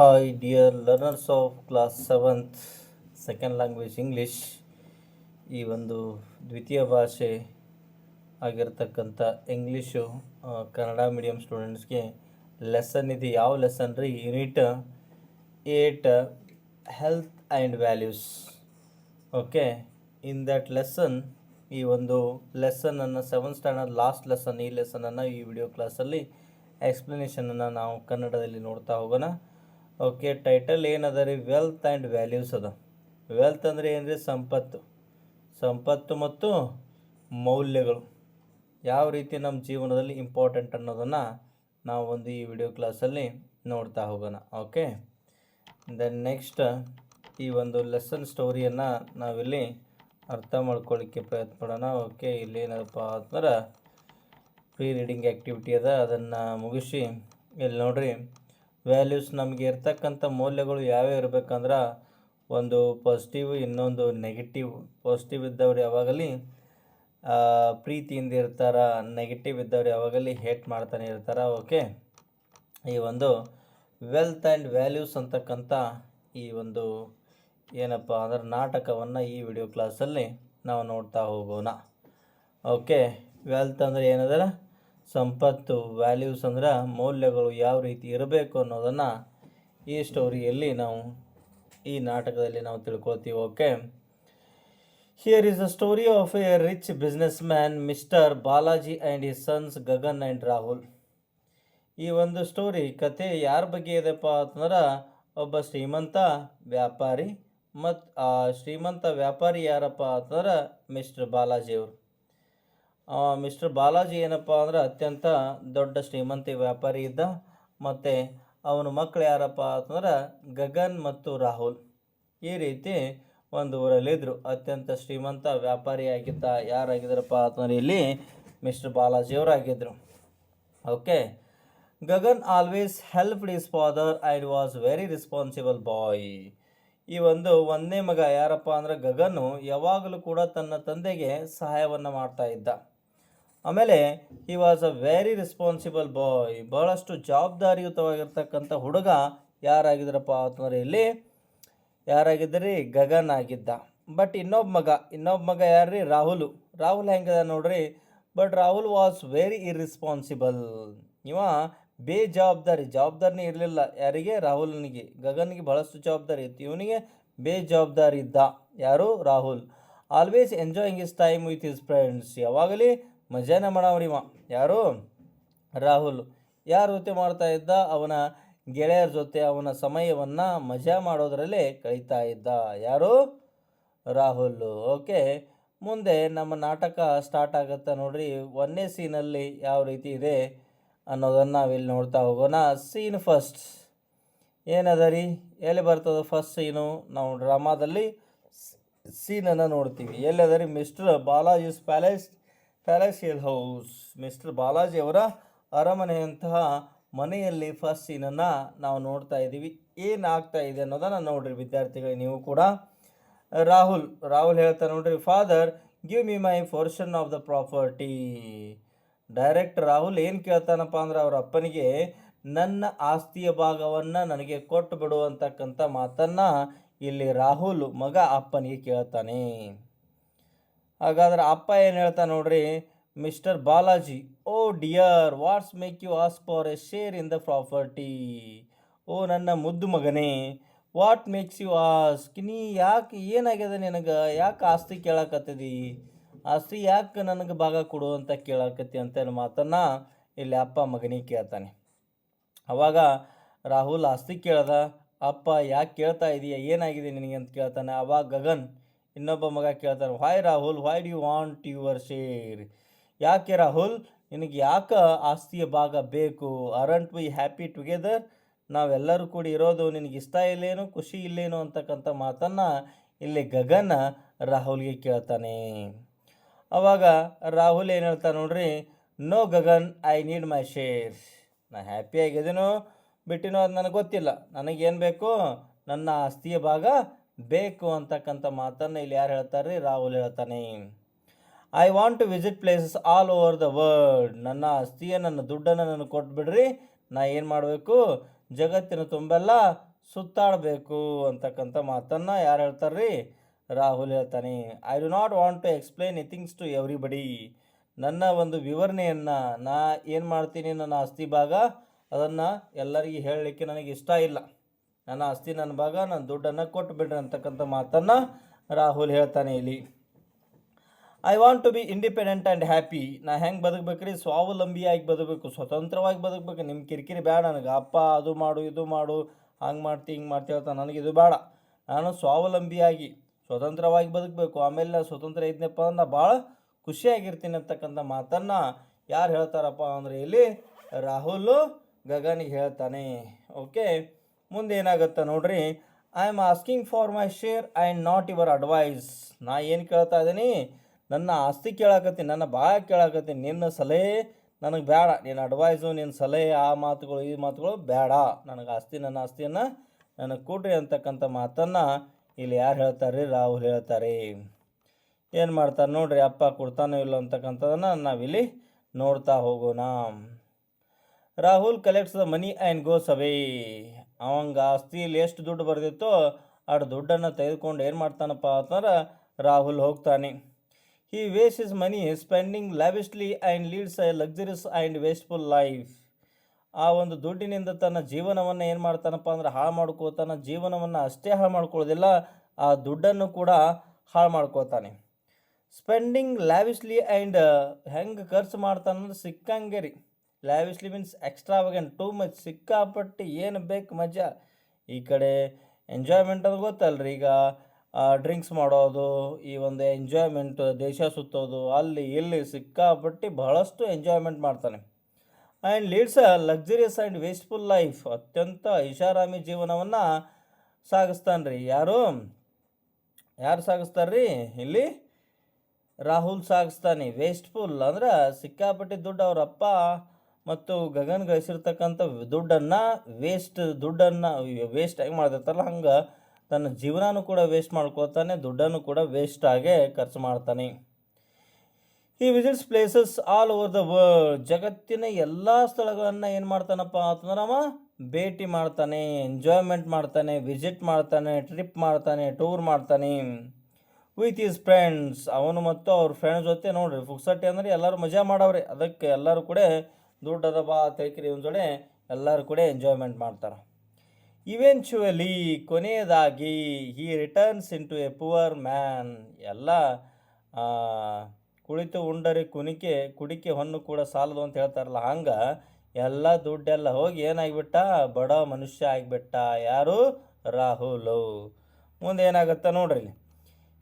Hi, dear learners of class 7th, second language English ಈ ಒಂದು ದ್ವಿತೀಯ ಭಾಷೆ ಆಗಿರ್ತಕ್ಕಂಥ ಇಂಗ್ಲೀಷು ಕನ್ನಡ ಮೀಡಿಯಮ್ ಸ್ಟೂಡೆಂಟ್ಸ್ಗೆ ಲೆಸನ್ ಇದೆ ಯಾವ ಲೆಸನ್ ರೀ? Unit eight health and values okay in that lesson ಈ ಒಂದು ಲೆಸನನ್ನು ಸೆವೆಂತ್ ಸ್ಟ್ಯಾಂಡರ್ಡ್ ಲಾಸ್ಟ್ ಲೆಸನ್ ಈ ಲೆಸನನ್ನು ಈ ವಿಡಿಯೋ ಕ್ಲಾಸಲ್ಲಿ ಎಕ್ಸ್ಪ್ಲನೇಷನನ್ನು ನಾವು ಕನ್ನಡದಲ್ಲಿ ನೋಡ್ತಾ ಹೋಗೋಣ. ಓಕೆ ಟೈಟಲ್ ಏನದ ರೀ ವೆಲ್ತ್ ಆ್ಯಂಡ್ ವ್ಯಾಲ್ಯೂಸ್ ಅದ. ವೆಲ್ತ್ ಅಂದರೆ ಏನು ರೀ ಸಂಪತ್ತು. ಸಂಪತ್ತು ಮತ್ತು ಮೌಲ್ಯಗಳು. ಯಾವ ರೀತಿ ನಮ್ಮ ಜೀವನದಲ್ಲಿ ಇಂಪಾರ್ಟೆಂಟ್ ಅನ್ನೋದನ್ನು ನಾವು ಒಂದು ಈ ವಿಡಿಯೋ ಕ್ಲಾಸಲ್ಲಿ ನೋಡ್ತಾ ಹೋಗೋಣ. ಓಕೆ ದೆನ್ ನೆಕ್ಸ್ಟ್ ಈ ಒಂದು ಲೆಸನ್ ಸ್ಟೋರಿಯನ್ನು ನಾವಿಲ್ಲಿ ಅರ್ಥ ಮಾಡ್ಕೊಳ್ಳಿಕ್ಕೆ ಪ್ರಯತ್ನ ಪಡೋಣ ಓಕೆ ಇಲ್ಲಿ ಏನಪ್ಪ ಅಂದ್ರೆ ಪ್ರೀ ರೀಡಿಂಗ್ ಆ್ಯಕ್ಟಿವಿಟಿ ಅದ. ಅದನ್ನು ಮುಗಿಸಿ, ಇಲ್ಲಿ ನೋಡ್ರಿ. ವ್ಯಾಲ್ಯೂಸ್ ನಮಗೆ ಇರ್ತಕ್ಕಂಥ ಮೌಲ್ಯಗಳು ಯಾವ್ಯಾವ ಇರಬೇಕಂದ್ರೆ ಒಂದು ಪಾಸಿಟಿವ್ ಇನ್ನೊಂದು ನೆಗೆಟಿವ್ ಪಾಸಿಟಿವ್ ಇದ್ದವ್ರು ಯಾವಾಗಲಿ ಪ್ರೀತಿಯಿಂದ ಇರ್ತಾರೆ ನೆಗೆಟಿವ್ ಇದ್ದವ್ರು ಯಾವಾಗಲಿ ಹೇಟ್ ಮಾಡ್ತಾನೆ ಇರ್ತಾರೆ ಓಕೆ ಈ ಒಂದು ವೆಲ್ತ್ ಆ್ಯಂಡ್ ವ್ಯಾಲ್ಯೂಸ್ ಅಂತಕ್ಕಂಥ ಈ ಒಂದು ಏನಪ್ಪ ಅಂದ್ರೆ ನಾಟಕವನ್ನು ಈ ವಿಡಿಯೋ ಕ್ಲಾಸಲ್ಲಿ ನಾವು ನೋಡ್ತಾ ಹೋಗೋಣ. ಓಕೆ ವೆಲ್ತ್ ಅಂದರೆ ಏನದರ ಸಂಪತ್ತು ವ್ಯಾಲ್ಯೂಸ್ ಅಂದ್ರೆ ಮೌಲ್ಯಗಳು ಯಾವ ರೀತಿ ಇರಬೇಕು ಅನ್ನೋದನ್ನು ಈ ಸ್ಟೋರಿಯಲ್ಲಿ ನಾವು ಈ ನಾಟಕದಲ್ಲಿ ನಾವು ತಿಳ್ಕೊಳ್ತೀವಿ okay here is a story of a rich businessman mister Balaji and his sons Gagan and Rahul ಈ ಒಂದು ಸ್ಟೋರಿ ಕತೆ ಯಾರ ಬಗ್ಗೆ ಇದೆಪ್ಪ ಅಂತಂದ್ರೆ ಒಬ್ಬ ಶ್ರೀಮಂತ ವ್ಯಾಪಾರಿ ಮತ್ತು ಆ ಶ್ರೀಮಂತ ವ್ಯಾಪಾರಿ ಯಾರಪ್ಪ ಅಂತಂದ್ರೆ ಮಿಸ್ಟರ್ ಬಾಲಾಜಿ ಅವರು. ಮಿಸ್ಟರ್ ಬಾಲಾಜಿ ಏನಪ್ಪ ಅಂದ್ರೆ ಅತ್ಯಂತ ದೊಡ್ಡ ಶ್ರೀಮಂತ ವ್ಯಾಪಾರಿ ಇದ್ದ ಮತ್ತು ಅವನ ಮಕ್ಕಳು ಯಾರಪ್ಪ ಅಂತಂದ್ರೆ ಗಗನ್ ಮತ್ತು ರಾಹುಲ್. ಈ ರೀತಿ ಒಂದು ಊರಲ್ಲಿದ್ದರು ಅತ್ಯಂತ ಶ್ರೀಮಂತ ವ್ಯಾಪಾರಿ ಆಗಿದ್ದ ಯಾರಾಗಿದ್ದಾರಪ್ಪ ಅಂತಂದ್ರೆ ಇಲ್ಲಿ mister ಬಾಲಾಜಿಯವರಾಗಿದ್ದರು okay. Gagan always helped his father I'd was very responsible boy. ಈ ಒಂದು ಒಂದನೇ ಮಗ ಯಾರಪ್ಪ ಅಂದ್ರೆ ಗಗನು ಯಾವಾಗಲೂ ಕೂಡ ತನ್ನ ತಂದೆಗೆ ಸಹಾಯವನ್ನು ಮಾಡ್ತಾ ಇದ್ದ. ಆಮೇಲೆ he was a very responsible boy ಬಹಳಷ್ಟು ಜವಾಬ್ದಾರಿಯುತವಾಗಿರ್ತಕ್ಕಂಥ ಹುಡುಗ ಯಾರಾಗಿದ್ರಪ್ಪ ಅಂತಂದ್ರೆ ಇಲ್ಲಿ ಯಾರಾಗಿದ್ದರಿ ಗಗನ್ ಆಗಿದ್ದ. ಬಟ್ ಇನ್ನೊಬ್ಬ ಮಗ ಇನ್ನೊಬ್ಬ ಮಗ ಯಾರ್ರಿ? ರಾಹುಲ್. ರಾಹುಲ್ ಹೆಂಗದ ನೋಡ್ರಿ? But Rahul was very irresponsible ಇವ ಬೇಜವಾಬ್ದಾರಿ, ಜವಾಬ್ದಾರಿನೇ ಇರಲಿಲ್ಲ ಯಾರಿಗೆ? ರಾಹುಲ್ನಿಗೆ. ಗಗನ್ಗೆ ಬಹಳಷ್ಟು ಜವಾಬ್ದಾರಿ ಇತ್ತು. ಇವನಿಗೆ ಬೇಜವಾಬ್ದಾರಿ ಇದ್ದ ಯಾರು? Rahul. Always enjoying his time with his friends ಯಾವಾಗಲೇ ಮಜಾನ ಮಾಡವನಿವ ಯಾರು? ರಾಹುಲ್. ಯಾರ ಜೊತೆ ಮಾಡ್ತಾ ಇದ್ದ? ಅವನ ಗೆಳೆಯರ ಜೊತೆ ಅವನ ಸಮಯವನ್ನು ಮಜಾ ಮಾಡೋದರಲ್ಲೇ ಕಳೀತಾ ಇದ್ದ. ಯಾರು? ರಾಹುಲ್. ಓಕೆ. ಮುಂದೆ ನಮ್ಮ ನಾಟಕ ಸ್ಟಾರ್ಟ್ ಆಗುತ್ತಾ ನೋಡ್ರಿ. ಒಂದನೇ ಸೀನಲ್ಲಿ ಯಾವ ರೀತಿ ಇದೆ ಅನ್ನೋದನ್ನು ನಾವಿಲ್ಲಿ ನೋಡ್ತಾ ಹೋಗೋಣ. Scene first. ಏನದ ರೀ? ಎಲ್ಲಿ ಬರ್ತದೆ ಫಸ್ಟ್ ಸೀನು? ನಾವು ಡ್ರಾಮಾದಲ್ಲಿ ಸೀನನ್ನು ನೋಡ್ತೀವಿ. ಎಲ್ಲದ ರೀ? Mister Balaji's palace palatial house mister Balaji ಅವರ ಅರಮನೆಯಂತಹ ಮನೆಯಲ್ಲಿ ಫಸ್ಟ್ ಸೀನನ್ನು ನಾವು ನೋಡ್ತಾ ಇದ್ದೀವಿ. ಏನಾಗ್ತಾ ಇದೆ ಅನ್ನೋದನ್ನು ನೋಡ್ರಿ ವಿದ್ಯಾರ್ಥಿಗಳು, ನೀವು ಕೂಡ. ರಾಹುಲ್ ರಾಹುಲ್ ಹೇಳ್ತಾ ನೋಡ್ರಿ father give me my portion of the property direct Rahul ಏನು ಕೇಳ್ತಾನಪ್ಪ ಅಂದ್ರೆ, ಅವರ ಅಪ್ಪನಿಗೆ, ನನ್ನ ಆಸ್ತಿಯ ಭಾಗವನ್ನು ನನಗೆ ಕೊಟ್ಟು ಬಿಡುವಂತಕ್ಕಂಥ ಮಾತನ್ನು ಇಲ್ಲಿ ರಾಹುಲ್ ಮಗ ಅಪ್ಪನಿಗೆ ಕೇಳ್ತಾನೆ. ಹಾಗಾದ್ರೆ ಅಪ್ಪ ಏನು ಹೇಳ್ತಾ ನೋಡ್ರಿ mister Balaji oh dear what's make you ask for a share in the property ಓ ನನ್ನ ಮುದ್ದು ಮಗನೇ ವಾಟ್ ಮೇಕ್ಸ್ ಯು ಆಸ್ಕ್ ನೀ ಯಾಕೆ, ಏನಾಗ್ಯದ ನಿನಗೆ? ಯಾಕೆ ಆಸ್ತಿ ಕೇಳಕತ್ತಿದಿ? ಆಸ್ತಿ ಯಾಕೆ ನನಗೆ ಭಾಗ ಕೊಡು ಅಂತ ಕೇಳಕತ್ತಿ ಅಂತ ಮಾತನ್ನು ಇಲ್ಲಿ ಅಪ್ಪ ಮಗನಿಗೆ ಕೇಳ್ತಾನೆ. ಅವಾಗ ರಾಹುಲ್ ಆಸ್ತಿ ಕೇಳ್ದ, ಅಪ್ಪ, ಯಾಕೆ ಕೇಳ್ತಾ ಇದೀಯ? ಏನಾಗಿದೆ ನಿನಗೆ? ಅಂತ ಕೇಳ್ತಾನೆ. ಅವಾಗ ಗಗನ್ ಇನ್ನೊಬ್ಬ ಮಗ ಕೇಳ್ತಾರೆ why Rahul? Why do you want your share ಯಾಕೆ ರಾಹುಲ್? ನಿನಗೆ ಯಾಕೆ ಆಸ್ತಿಯ ಭಾಗ ಬೇಕು? ಅರಂಟ್ ವಿ ಹ್ಯಾಪಿ ಟುಗೆದರ್ ನಾವೆಲ್ಲರೂ ಕೂಡಿ ಇರೋದು ನಿನಗೆ ಇಷ್ಟ ಇಲ್ಲೇನು, ಖುಷಿ ಇಲ್ಲೇನು ಅಂತಕ್ಕಂಥ ಮಾತನ್ನು ಇಲ್ಲಿ ಗಗನ ರಾಹುಲ್ಗೆ ಕೇಳ್ತಾನೆ. ಅವಾಗ ರಾಹುಲ್ ಏನು ಹೇಳ್ತಾನೆ ನೋಡ್ರಿ no Gagan I need my share ನಾ ಹ್ಯಾಪಿ ಆಗಿದ್ದೀನೋ ಬಿಟ್ಟಿನೋ ಅದು ನನಗೆ ಗೊತ್ತಿಲ್ಲ. ನನಗೇನು ಬೇಕು? ನನ್ನ ಆಸ್ತಿಯ ಭಾಗ ಬೇಕು ಅಂತಕ್ಕಂಥ ಮಾತನ್ನು ಇಲ್ಲಿ ಯಾರು ಹೇಳ್ತಾರೆ ರಾಹುಲ್ ಹೇಳ್ತಾನೆ. I want to visit places all over the world ನನ್ನ ಆಸ್ತಿಯ ನನ್ನ ದುಡ್ಡನ್ನು ನನಗೆ ಕೊಟ್ಬಿಡ್ರಿ. ನಾ ಏನು ಮಾಡಬೇಕು? ಜಗತ್ತಿನ ತುಂಬೆಲ್ಲ ಸುತ್ತಾಡಬೇಕು ಅಂತಕ್ಕಂಥ ಮಾತನ್ನು ಯಾರು ಹೇಳ್ತಾರ್ರಿ? ರಾಹುಲ್ ಹೇಳ್ತಾನೆ. I do not want to explain things to everybody ನನ್ನ ಒಂದು ವಿವರಣೆಯನ್ನು ನಾ ಏನು ಮಾಡ್ತೀನಿ? ನನ್ನ ಆಸ್ತಿ ಭಾಗ, ಅದನ್ನು ಎಲ್ಲರಿಗೆ ಹೇಳಲಿಕ್ಕೆ ನನಗೆ ಇಷ್ಟ ಇಲ್ಲ. ನನ್ನ ಆಸ್ತಿ, ನನ್ನ ಭಾಗ, ನನ್ನ ದುಡ್ಡನ್ನು ಕೊಟ್ಟು ಬಿಡ್ರಿ ಅಂತಕ್ಕಂಥ ಮಾತನ್ನು ರಾಹುಲ್ ಹೇಳ್ತಾನೆ ಇಲ್ಲಿ. I want to be independent and happy ನಾ ಹೆಂಗೆ ಬದುಕಬೇಕ್ರಿ? ಸ್ವಾವಲಂಬಿಯಾಗಿ ಬದುಕಬೇಕು, ಸ್ವತಂತ್ರವಾಗಿ ಬದುಕಬೇಕು. ನಿಮ್ಮ ಕಿರಿಕಿರಿ ಬೇಡ ನನಗೆ. ಅಪ್ಪ, ಅದು ಮಾಡು, ಇದು ಮಾಡು. ಹಂಗೆ ಮಾಡ್ತಿ, ಹಿಂಗೆ ಮಾಡ್ತಿ ಹೇಳ್ತಾ ನನಗೆ ಇದು ಬೇಡ. ನಾನು ಸ್ವಾವಲಂಬಿಯಾಗಿ, ಸ್ವತಂತ್ರವಾಗಿ ಬದುಕಬೇಕು. ಆಮೇಲೆ ನಾ ಸ್ವತಂತ್ರ ಇದ್ನಪ್ಪ ಅಂದ್ರೆ ನಾ ಭಾಳ ಖುಷಿಯಾಗಿರ್ತೀನಿ ಅಂತಕ್ಕಂಥ ಮಾತನ್ನು ಯಾರು ಹೇಳ್ತಾರಪ್ಪ ಅಂದರೆ ಇಲ್ಲಿ ರಾಹುಲ್ ಗಗನಿಗೆ ಹೇಳ್ತಾನೆ. ಓಕೆ ಮುಂದೆ ಏನಾಗುತ್ತೆ ನೋಡ್ರಿ? I am asking for my share and not your advice ನಾ ಏನು ಕೇಳ್ತಾ ಇದ್ದೀನಿ ನನ್ನ ಆಸ್ತಿ ಕೇಳಾಕತ್ತೀನಿ ನನ್ನ ಭಾಳ ಕೇಳಾಕತ್ತೀನಿ ನಿನ್ನ ಸಲಹೆ ನನಗೆ ಬೇಡ ನಿನ್ನ ಅಡ್ವೈಸು ನಿನ್ನ ಸಲಹೆ, ಆ ಮಾತುಗಳು, ಈ ಮಾತುಗಳು ಬೇಡ ನನಗೆ ಆಸ್ತಿ, ನನ್ನ ಆಸ್ತಿಯನ್ನು ನನಗೆ ಕೊಡ್ರಿ ಅಂತಕ್ಕಂಥ ಮಾತನ್ನು ಇಲ್ಲಿ ಯಾರು ಹೇಳ್ತಾರೆ ರಾಹುಲ್ ಹೇಳ್ತಾರೆ ಏನು ಮಾಡ್ತಾರೆ ನೋಡ್ರಿ? ಅಪ್ಪ ಕೊಡ್ತಾನೋ ಇಲ್ಲ ಅಂತಕ್ಕಂಥದ್ದನ್ನು ನಾವಿಲ್ಲಿ ನೋಡ್ತಾ ಹೋಗೋಣ. Rahul collects the money and goes away ಅವಂಗೆ ಆಸ್ತಿಯಲ್ಲಿ ಎಷ್ಟು ದುಡ್ಡು ಬರ್ತಿತ್ತೋ ಆ ದುಡ್ಡನ್ನು ತೆಗೆದುಕೊಂಡು ಏನು ಮಾಡ್ತಾನಪ್ಪ ಅಂತಂದ್ರೆ ರಾಹುಲ್ ಹೋಗ್ತಾನೆ. ಈ waste is money spending lavishly and leads a luxurious and wasteful life ಆ ಒಂದು ದುಡ್ಡಿನಿಂದ ತನ್ನ ಜೀವನವನ್ನು ಏನು ಮಾಡ್ತಾನಪ್ಪ ಅಂದ್ರೆ ಹಾಳು ಮಾಡ್ಕೋತಾನ ಜೀವನವನ್ನು ಅಷ್ಟೇ ಹಾಳು ಮಾಡ್ಕೊಳ್ಳೋದಿಲ್ಲ, ಆ ದುಡ್ಡನ್ನು ಕೂಡ ಹಾಳು ಮಾಡ್ಕೋತಾನೆ. ಸ್ಪೆಂಡಿಂಗ್ ಲ್ಯಾವಿಸ್ಲಿ ಆ್ಯಂಡ್ ಹೆಂಗೆ ಖರ್ಚು ಮಾಡ್ತಾನಂದ್ರೆ ಸಿಕ್ಕಂಗೆ ರೀ. Lavishly means extravagant too much ಸಿಕ್ಕಾಪಟ್ಟು ಏನು ಬೇಕು ಮಜಾ. ಈ ಕಡೆ ಎಂಜಾಯ್ಮೆಂಟ್ ಅದು ಗೊತ್ತಲ್ರಿ, ಈಗ ಡ್ರಿಂಕ್ಸ್ ಮಾಡೋದು, ಈ ಒಂದು ಎಂಜಾಯ್ಮೆಂಟ್ ದೇಶ ಸುತ್ತೋದು, ಅಲ್ಲಿ ಇಲ್ಲಿ ಸಿಕ್ಕಾಪಟ್ಟಿ ಬಹಳಷ್ಟು ಎಂಜಾಯ್ಮೆಂಟ್ ಮಾಡ್ತಾನೆ. And leads a luxurious and wasteful life ಅತ್ಯಂತ ಐಷಾರಾಮಿ ಜೀವನವನ್ನು ಸಾಗಿಸ್ತಾನೆ ರೀ ಯಾರು? ಯಾರು ಸಾಗಿಸ್ತಾರೆ ರೀ ಇಲ್ಲಿ ರಾಹುಲ್ ಸಾಗಿಸ್ತಾನೆ. ವೇಸ್ಟ್ಫುಲ್ ಅಂದ್ರೆ ಸಿಕ್ಕಾಪಟ್ಟೆ ದುಡ್ಡು ಅವ್ರ ಅಪ್ಪ ಮತ್ತು ಗಗನ್ ಗಳಿಸಿರ್ತಕ್ಕಂಥ ದುಡ್ಡನ್ನು ವೇಸ್ಟ್ ದುಡ್ಡನ್ನು ವೇಸ್ಟ್ ಆಗಿ ಮಾಡ್ತಿರ್ತಾರಲ್ಲ, ಹಂಗೆ ತನ್ನ ಜೀವನನೂ ಕೂಡ ವೇಸ್ಟ್ ಮಾಡ್ಕೊತಾನೆ ದುಡ್ಡನ್ನು ಕೂಡ ವೇಸ್ಟ್ ಆಗೇ ಖರ್ಚು ಮಾಡ್ತಾನೆ. ಈ visits places all over the world ಜಗತ್ತಿನ ಎಲ್ಲ ಸ್ಥಳಗಳನ್ನು ಏನು ಮಾಡ್ತಾನಪ್ಪ ಅಂತಂದ್ರೆ ಅವ ಭೇಟಿ ಮಾಡ್ತಾನೆ ಎಂಜಾಯ್ಮೆಂಟ್ ಮಾಡ್ತಾನೆ ವಿಸಿಟ್ ಮಾಡ್ತಾನೆ ಟ್ರಿಪ್ ಮಾಡ್ತಾನೆ ಟೂರ್ ಮಾಡ್ತಾನೆ. ವಿತ್ ಈಸ್ ಫ್ರೆಂಡ್ಸ್ ಅವನು ಮತ್ತು ಅವ್ರ ಫ್ರೆಂಡ್ಸ್ ಜೊತೆ ನೋಡ್ರಿ ಫುಕ್ಸಟ್ಟಿ ಅಂದರೆ ಎಲ್ಲರೂ ಮಜಾ ಮಾಡವ್ರಿ. ಅದಕ್ಕೆ ಎಲ್ಲರೂ ಕೂಡ ದುಡ್ಡು ಅದ ಬಾ ತೈಕ್ರಿ ಒಂದೊಡೆ ಎಲ್ಲರೂ ಕೂಡ ಎಂಜಾಯ್ಮೆಂಟ್ ಮಾಡ್ತಾರೆ. ಇವೆಂಚುವಲಿ ಕೊನೆಯದಾಗಿ ಹಿ returns in to A poor man ಎಲ್ಲ ಕುಳಿತು ಉಂಡರೆ ಕುಣಿಕೆ, ಕುಡಿಕೆ ಹೊನ್ನು ಕೂಡ ಸಾಲದು ಅಂತ ಹೇಳ್ತಾರಲ್ಲ, ಹಂಗೆ ಎಲ್ಲ ದುಡ್ಡೆಲ್ಲ ಹೋಗಿ ಏನಾಗಿಬಿಟ್ಟ? ಬಡ ಮನುಷ್ಯ ಆಗಿಬಿಟ್ಟ. ಯಾರು? ರಾಹುಲ್. ಮುಂದೆ ಏನಾಗುತ್ತೆ ನೋಡ್ರಿ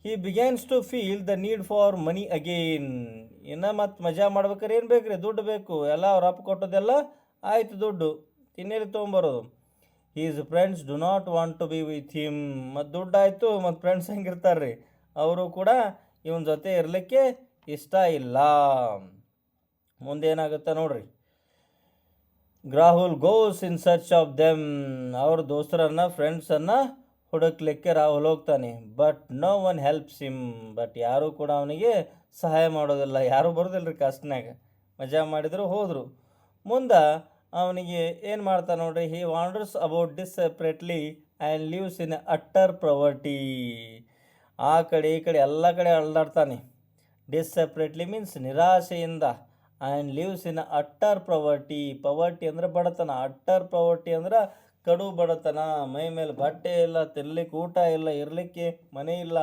he begins to feel the need for money again ಇನ್ನು ಮತ್ತು ಮಜಾ ಮಾಡ್ಬೇಕಾರೆ ಏನು ಬೇಕು ರೀ ದುಡ್ಡು ಬೇಕು. ಎಲ್ಲ ಅವ್ರ ಅಪ್ಪ ಕೊಟ್ಟದೆಲ್ಲ ಆಯ್ತು ದುಡ್ಡು. ತಿನ್ನೇಲಿ ತೊಗೊಂಬರೋದು. His friends do not want to be with him ಮತ್ತು ದುಡ್ಡು ಆಯಿತು ಮತ್ತು ಫ್ರೆಂಡ್ಸ್ ಹೆಂಗಿರ್ತಾರೆ ರೀ ಅವರು ಕೂಡ ಇವನ ಜೊತೆ ಇರಲಿಕ್ಕೆ ಇಷ್ಟ ಇಲ್ಲ. ಮುಂದೆ ಏನಾಗುತ್ತೆ ನೋಡ್ರಿ? Rahul goes in search of them ಅವ್ರ ದೋಸ್ತರನ್ನು ಫ್ರೆಂಡ್ಸನ್ನು ಹುಡುಕ್ಲಿಕ್ಕೆ ರಾಹುಲ್ ಹೋಗ್ತಾನೆ. But no one helps him but ಯಾರೂ ಕೂಡ ಅವನಿಗೆ ಸಹಾಯ ಮಾಡೋದಿಲ್ಲ. ಯಾರೂ ಬರೋದಿಲ್ಲ ರೀ ಕಷ್ಟನಾಗ ಮಜಾ ಮಾಡಿದ್ರು ಹೋದರು. ಮುಂದೆ ಅವನಿಗೆ ಏನು ಮಾಡ್ತಾನೆ ನೋಡ್ರಿ he wanders about desperately and lives in utter poverty ಆ ಕಡೆ ಈ ಕಡೆ ಎಲ್ಲ ಕಡೆ ಅಳ್ದಾಡ್ತಾನೆ. Desperately means ನಿರಾಶೆಯಿಂದ and leaves in utter poverty poverty ಅಂದರೆ ಬಡತನ. ಅಟ್ಟರ್ ಪ್ರವರ್ಟಿ ಅಂದ್ರೆ ಕಡು ಬಡತನ. ಮೈ ಮೇಲೆ ಬಟ್ಟೆ ಇಲ್ಲ, ತಿನ್ಲಿಕ್ಕೆ ಊಟ ಇಲ್ಲ, ಇರಲಿಕ್ಕೆ ಮನೆ ಇಲ್ಲ.